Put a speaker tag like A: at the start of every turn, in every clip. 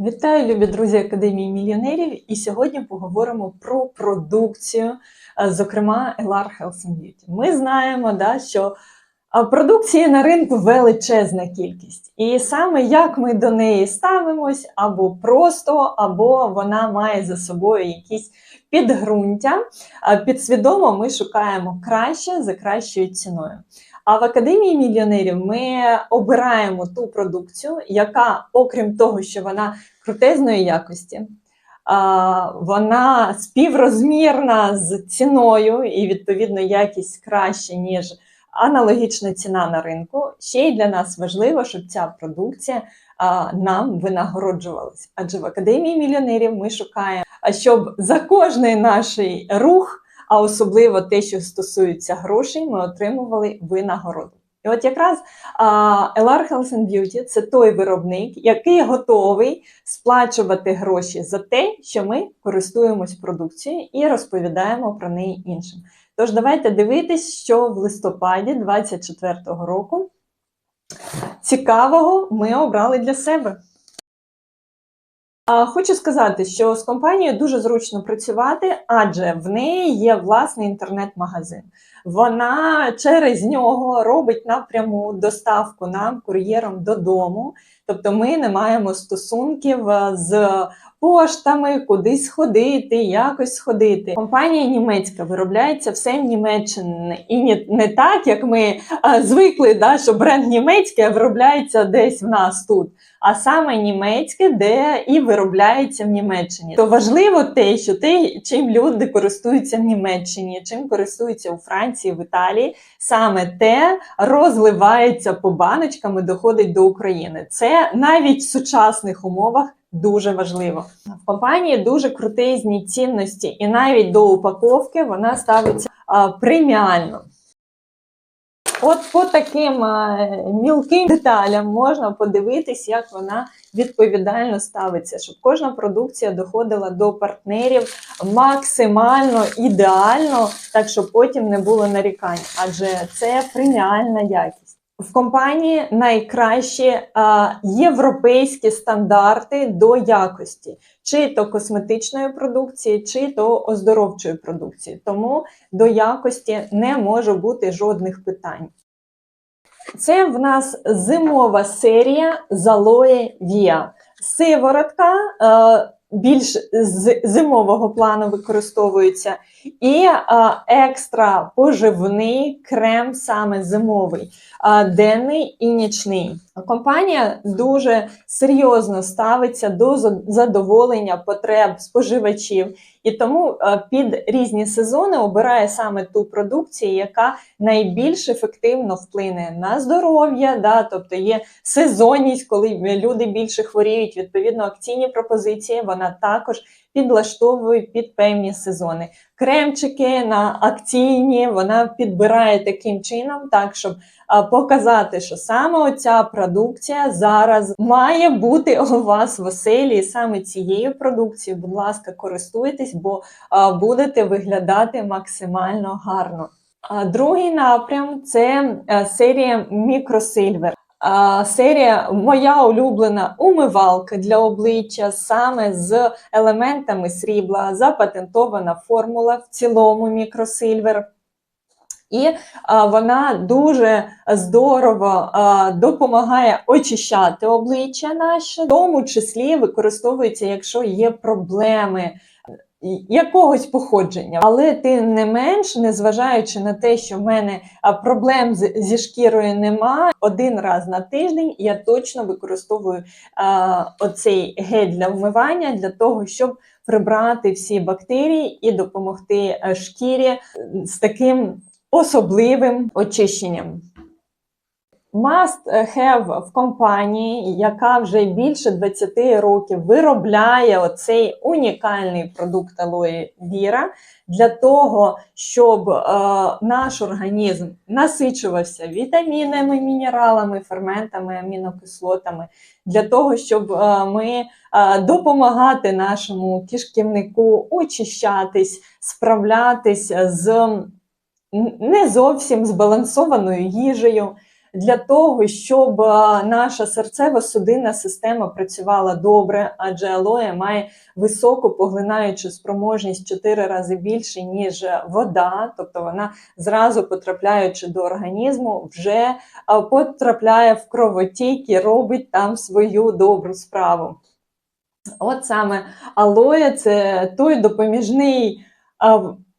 A: Вітаю, любі друзі Академії мільйонерів! І сьогодні поговоримо про продукцію, зокрема LR Health and Beauty. Ми знаємо, да, що а, продукції на ринку величезна кількість, і саме як ми до неї ставимось, або просто, або вона має за собою якісь підґрунтя. Підсвідомо ми шукаємо краще за кращою ціною. А в Академії мільйонерів ми обираємо ту продукцію, яка, окрім того, що вона крутезної якості, вона співрозмірна з ціною, і відповідно якість краще, ніж аналогічна ціна на ринку. Ще й для нас важливо, щоб ця продукція нам винагороджувалась. Адже в Академії мільйонерів ми шукаємо, щоб за кожний наш рух а особливо те, що стосується грошей, ми отримували винагороду. І от якраз LR Health and Beauty – це той виробник, який готовий сплачувати гроші за те, що ми користуємось продукцією і розповідаємо про неї іншим. Тож давайте дивитись, що в листопаді 2024 року цікавого ми обрали для себе. Хочу сказати, що з компанією дуже зручно працювати, адже в неї є власний інтернет-магазин. Вона через нього робить напряму доставку нам кур'єром додому. Тобто ми не маємо стосунків е, з поштами, кудись ходити, якось сходити. Компанія німецька виробляється все в Німеччині. І не, так, як ми а, звикли, да, що бренд німецький виробляється десь в нас тут. А саме німецьке, де і виробляється в Німеччині. То важливо те, що те, чим люди користуються в Німеччині, чим користуються у Франції, в Італії, саме те розливається по баночкам і доходить до України. Це навіть в сучасних умовах дуже важливо. В компанії дуже крутизні цінності, і навіть до упаковки вона ставиться а, преміально. От по таким мілким деталям можна подивитись, як вона відповідально ставиться, щоб кожна продукція доходила до партнерів максимально ідеально, так щоб потім не було нарікань, адже це преміальна якість. В компанії найкращі а, європейські стандарти до якості, чи то косметичної продукції, чи то оздоровчої продукції. Тому до якості не може бути жодних питань. Це в нас зимова серія Zaloe Via. Сиворотка е, більш з зимового плану використовується, і е, екстра поживний крем саме зимовий, е, денний і нічний. Компанія дуже серйозно ставиться до задоволення потреб споживачів, і тому е, під різні сезони обирає саме ту продукцію, яка найбільш ефективно вплине на здоров'я. Да, Тобто є сезонність, коли люди більше хворіють. Відповідно, акційні пропозиції вона також підлаштовує під певні сезони. Кремчики на акційні вона підбирає таким чином, так щоб показати, що саме оця продукція зараз має бути у вас в оселі, і саме цією продукцією, будь ласка, користуйтесь, бо будете виглядати максимально гарно. Другий напрям це е, серія Microsilver. Серія моя улюблена умивалка для обличчя саме з елементами срібла, запатентована формула в цілому мікросильвер. І а, вона дуже здорово а, допомагає очищати обличчя наше, в тому числі використовується, якщо є проблеми якогось походження. Але тим не менш, незважаючи на те, що в мене проблем зі шкірою нема, один раз на тиждень я точно використовую а, оцей гель для вмивання для того, щоб прибрати всі бактерії і допомогти шкірі з таким особливим очищенням. Must have в компанії, яка вже більше 20 років виробляє оцей унікальний продукт алої віра для того, щоб е, наш організм насичувався вітамінами, мінералами, ферментами, амінокислотами, для того, щоб е, ми е, допомагати нашому кишківнику очищатись, справлятись з не зовсім збалансованою їжею. Для того, щоб наша серцево-судинна система працювала добре, адже алоє має високу поглинаючу спроможність 4 рази більше, ніж вода, тобто вона зразу потрапляючи до організму, вже потрапляє в кровотік і робить там свою добру справу. От саме алоє це той допоміжний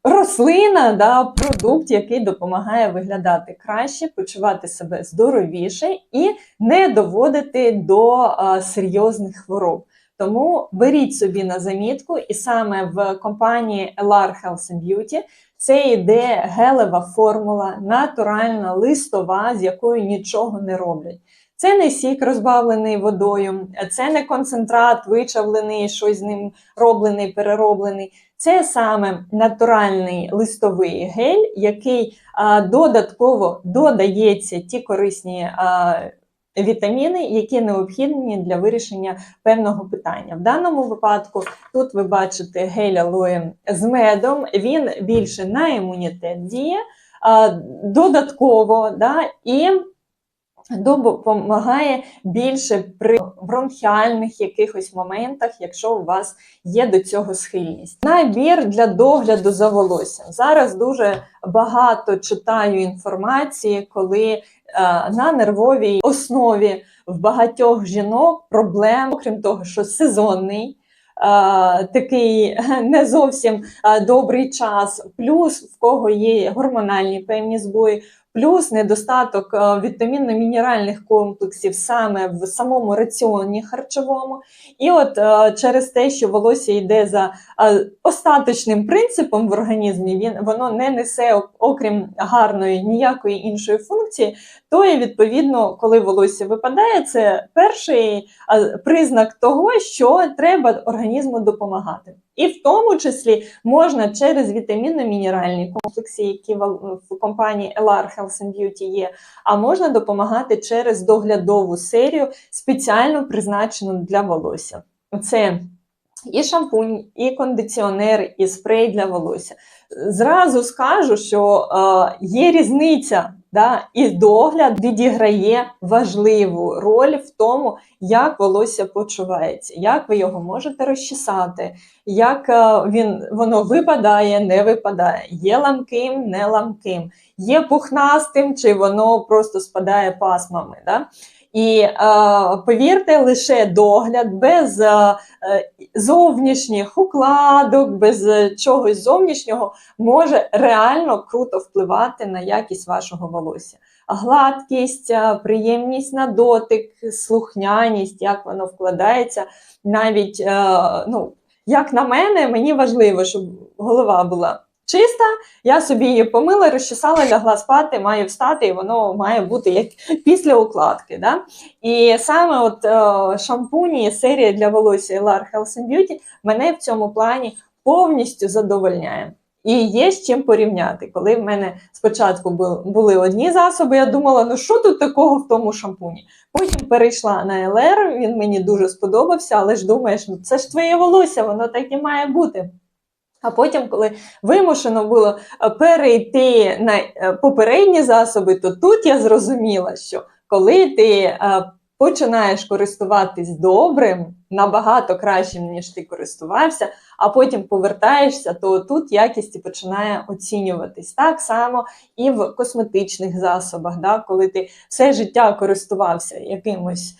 A: рослина, да, продукт, який допомагає виглядати краще, почувати себе здоровіше і не доводити до а, серйозних хвороб. Тому беріть собі на замітку, і саме в компанії LR Health and Beauty це йде гелева формула, натуральна листова, з якою нічого не роблять. Це не сік розбавлений водою, це не концентрат вичавлений, щось з ним роблений, перероблений. Це саме натуральний листовий гель, який а, додатково додається ті корисні а, вітаміни, які необхідні для вирішення певного питання. В даному випадку тут ви бачите гель алоє з медом, він більше на імунітет діє, додатково да, і допомагає більше при бронхіальних якихось моментах, якщо у вас є до цього схильність. Набір для догляду за волоссям. Зараз дуже багато читаю інформації, коли е, на нервовій основі в багатьох жінок проблем, окрім того, що сезонний. е, Такий не зовсім е, добрий час, плюс в кого є гормональні певні збої, плюс недостаток е, вітамінно-мінеральних комплексів саме в самому раціоні харчовому. І от е, через те, що волосся йде за е, остаточним принципом в організмі, він воно не несе, окрім гарної ніякої іншої функції, то і відповідно, коли волосся випадає, це перший признак того, що треба організму допомагати. І в тому числі можна через вітамінно-мінеральні комплекси, які в компанії LR Health and Beauty є, а можна допомагати через доглядову серію, спеціально призначену для волосся. Це і шампунь, і кондиціонер, і спрей для волосся. Зразу скажу, що е, є різниця, да, і догляд відіграє важливу роль в тому, як волосся почувається, як ви його можете розчесати, як е, він, воно випадає, не випадає, є ламким, не ламким, є пухнастим, чи воно просто спадає пасмами. Да? І е, повірте, лише догляд без е, зовнішніх укладок, без е, чогось зовнішнього може реально круто впливати на якість вашого волосся. Гладкість, приємність на дотик, слухняність, як воно вкладається, навіть ну, як на мене, мені важливо, щоб голова була чиста. Я собі її помила, розчесала, лягла спати, маю встати, і воно має бути як після укладки. Да? І саме от е, шампуні, серія для волосся LR Health and Beauty мене в цьому плані повністю задовольняє. І є з чим порівняти. Коли в мене спочатку були одні засоби, я думала, ну що тут такого в тому шампуні? Потім перейшла на ЛР, він мені дуже сподобався, але ж думаєш, ну це ж твоє волосся, воно так і має бути. А потім, коли вимушено було е, перейти на е, попередні засоби, то тут я зрозуміла, що коли ти е, починаєш користуватись добрим, набагато кращим, ніж ти користувався, а потім повертаєшся, то тут якість починає оцінюватись. Так само і в косметичних засобах, да, коли ти все життя користувався якимось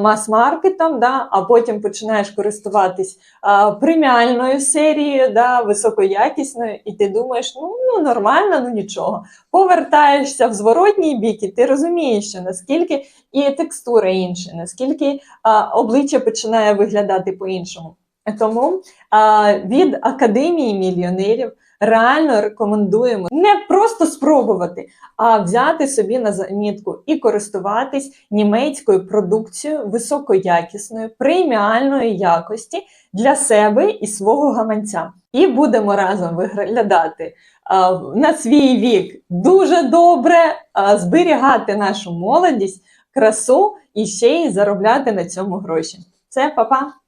A: мас-маркетом, да, а потім починаєш користуватись а, преміальною серією, да, високоякісною, і ти думаєш, ну, ну нормально, ну нічого. Повертаєшся в зворотній бік, і ти розумієш, що наскільки і текстура інша, наскільки а, обличчя починає виглядати по-іншому. Тому а, від академії мільйонерів реально рекомендуємо не просто спробувати, а взяти собі на замітку і користуватись німецькою продукцією високоякісною, преміальної якості для себе і свого гаманця. І будемо разом виглядати а, на свій вік дуже добре, а, зберігати нашу молодість, красу і ще й заробляти на цьому гроші. Це па-па!